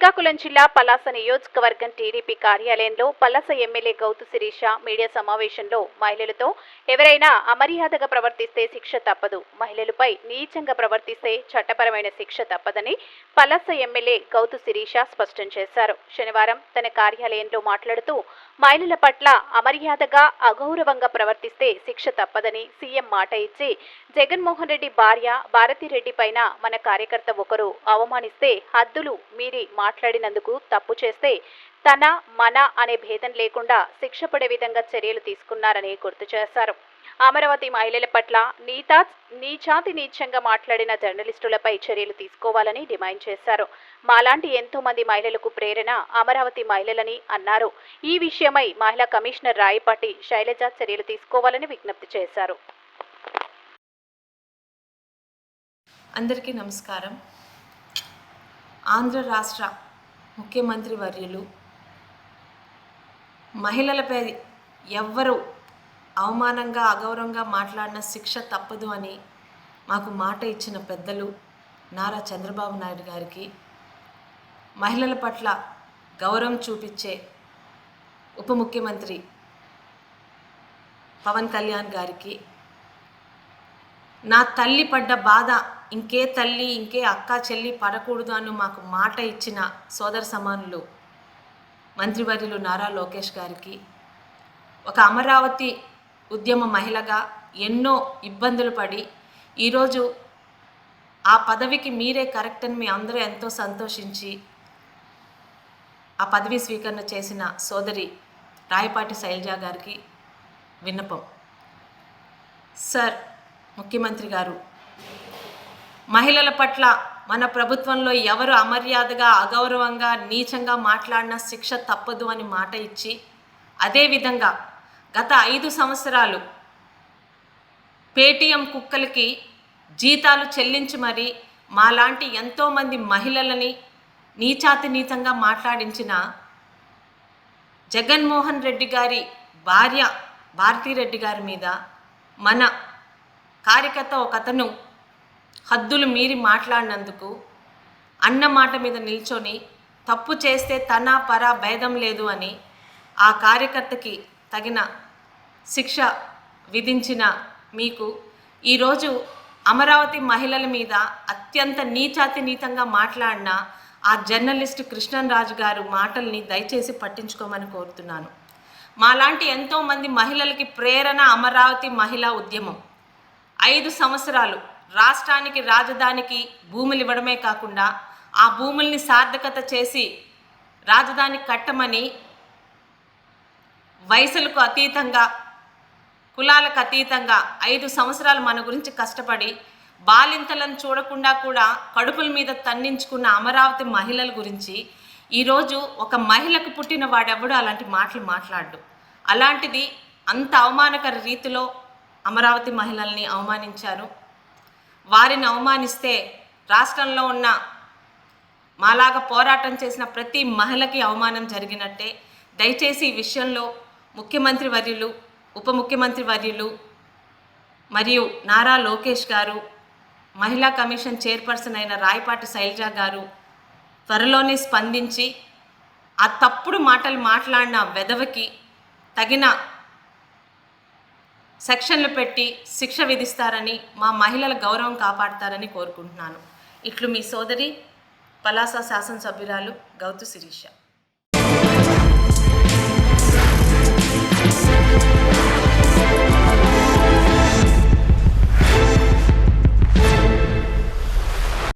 శ్రీకాకుళం జిల్లా పలాస నియోజకవర్గం టీడీపీ కార్యాలయంలో పలాస ఎమ్మెల్యే గౌతు శిరీష మీడియా సమావేశంలో మహిళలతో ఎవరైనా అమర్యాదగా ప్రవర్తిస్తే శిక్ష తప్పదు. మహిళలపై నీచంగా ప్రవర్తిస్తే చట్టపరమైన శిక్ష తప్పదని పలాస ఎమ్మెల్యే గౌతు శిరీష స్పష్టం చేశారు. శనివారం తన కార్యాలయంలో మాట్లాడుతూ మహిళల పట్ల అమర్యాదగా అగౌరవంగా ప్రవర్తిస్తే శిక్ష తప్పదని సీఎం మాట ఇచ్చి జగన్మోహన్ రెడ్డి భార్య భారతిరెడ్డి పైన మన కార్యకర్త ఒకరు అవమానిస్తే హద్దులు మీరి మాట్లాడినందుకు తప్పు చేస్తే తన మన అనే భేదం లేకుండా శిక్ష పడే విధంగా చర్యలు తీసుకున్నారని గుర్తు చేశారు. అమరావతి మహిళల పట్ల నీతా నీచాతి నీచంగా మాట్లాడిన జర్నలిస్టులపై చర్యలు తీసుకోవాలని డిమాండ్ చేశారు. మాలాంటి ఎంతో మంది మహిళలకు ప్రేరణ అమరావతి మహిళలని అన్నారు. ఈ విషయమై మహిళా కమిషనర్ రాయపాటి శైలజ చర్యలు తీసుకోవాలని విజ్ఞప్తి చేశారు. అందరికీ నమస్కారం. ఆంధ్ర రాష్ట్ర ముఖ్యమంత్రి వర్యులు. మహిళలపై ఎవ్వరు అవమానంగా అగౌరవంగా మాట్లాడిన శిక్ష తప్పదు అని మాకు మాట ఇచ్చిన పెద్దలు నారా చంద్రబాబు నాయుడు గారికి మహిళల పట్ల గౌరవం చూపించే ఉప ముఖ్యమంత్రి పవన్ కళ్యాణ్ గారికి నా తల్లి పడ్డ బాధ ఇంకే తల్లి ఇంకే అక్క చెల్లి పడకూడదు అని మాకు మాట ఇచ్చిన సోదర సమానులు మంత్రివర్యులు నారా లోకేష్ గారికి ఒక అమరావతి ఉద్యమ మహిళగా ఎన్నో ఇబ్బందులు పడి ఈరోజు ఆ పదవికి మీరే కరెక్ట్ అని మీ అందరూ ఎంతో సంతోషించి ఆ పదవి స్వీకరణ చేసిన సోదరి రాయపాటి శైలజ గారికి విన్నపం. సార్ ముఖ్యమంత్రి గారు. మహిళల పట్ల మన ప్రభుత్వంలో ఎవరు అమర్యాదగా అగౌరవంగా నీచంగా మాట్లాడిన శిక్ష తప్పదు అని మాట ఇచ్చి అదేవిధంగా గత ఐదు సంవత్సరాలు పేటీఎం కుక్కలకి జీతాలు చెల్లించి మరి మాలాంటి ఎంతోమంది మహిళలని నీచాతి నీచంగా మాట్లాడించిన జగన్మోహన్ రెడ్డి గారి భార్య భారతీరెడ్డి గారి మీద మన కార్యకర్త ఒక అతను హద్దులు మీరి మాట్లాడినందుకు అన్న మాట మీద నిల్చొని తప్పు చేస్తే తన పర భేదం లేదు అని ఆ కార్యకర్తకి తగిన శిక్ష విధించిన మీకు ఈరోజు అమరావతి మహిళల మీద అత్యంత నీచాతి నీతంగా మాట్లాడిన ఆ జర్నలిస్ట్ కృష్ణన్ రాజు గారు మాటల్ని దయచేసి పట్టించుకోమని కోరుతున్నాను. మాలాంటి ఎంతోమంది మహిళలకి ప్రేరణ అమరావతి మహిళా ఉద్యమం. ఐదు సంవత్సరాలు రాష్ట్రానికి రాజధానికి భూములు ఇవ్వడమే కాకుండా ఆ భూముల్ని సార్థకత చేసి రాజధాని కట్టమని వయసులకు అతీతంగా కులాలకు అతీతంగా ఐదు సంవత్సరాలు మన గురించి కష్టపడి బాలింతలను చూడకుండా కూడా కడుపుల మీద తన్నించుకున్న అమరావతి మహిళల గురించి ఈరోజు ఒక మహిళకు పుట్టిన వాడెవడు అలాంటి మాటలు మాట్లాడు. అలాంటిది అంత అవమానకర రీతిలో అమరావతి మహిళల్ని అవమానించారు. వారిని అవమానిస్తే రాష్ట్రంలో ఉన్న మాలాగా పోరాటం చేసిన ప్రతి మహిళకి అవమానం జరిగినట్టే. దయచేసి ఈ విషయంలో ముఖ్యమంత్రి వర్యులు ఉప ముఖ్యమంత్రి వర్యులు మరియు నారా లోకేష్ గారు మహిళా కమిషన్ చైర్పర్సన్ అయిన రాయపాటి శైలజ గారు త్వరలోనే స్పందించి ఆ తప్పుడు మాటలు మాట్లాడిన వెధవకి తగిన సెక్షన్లు పెట్టి శిక్ష విధిస్తారని మా మహిళల గౌరవం కాపాడతారని కోరుకుంటున్నాను. ఇట్లు మీ సోదరి పలాస శాసనసభ్యురాలు గౌతు శిరీష.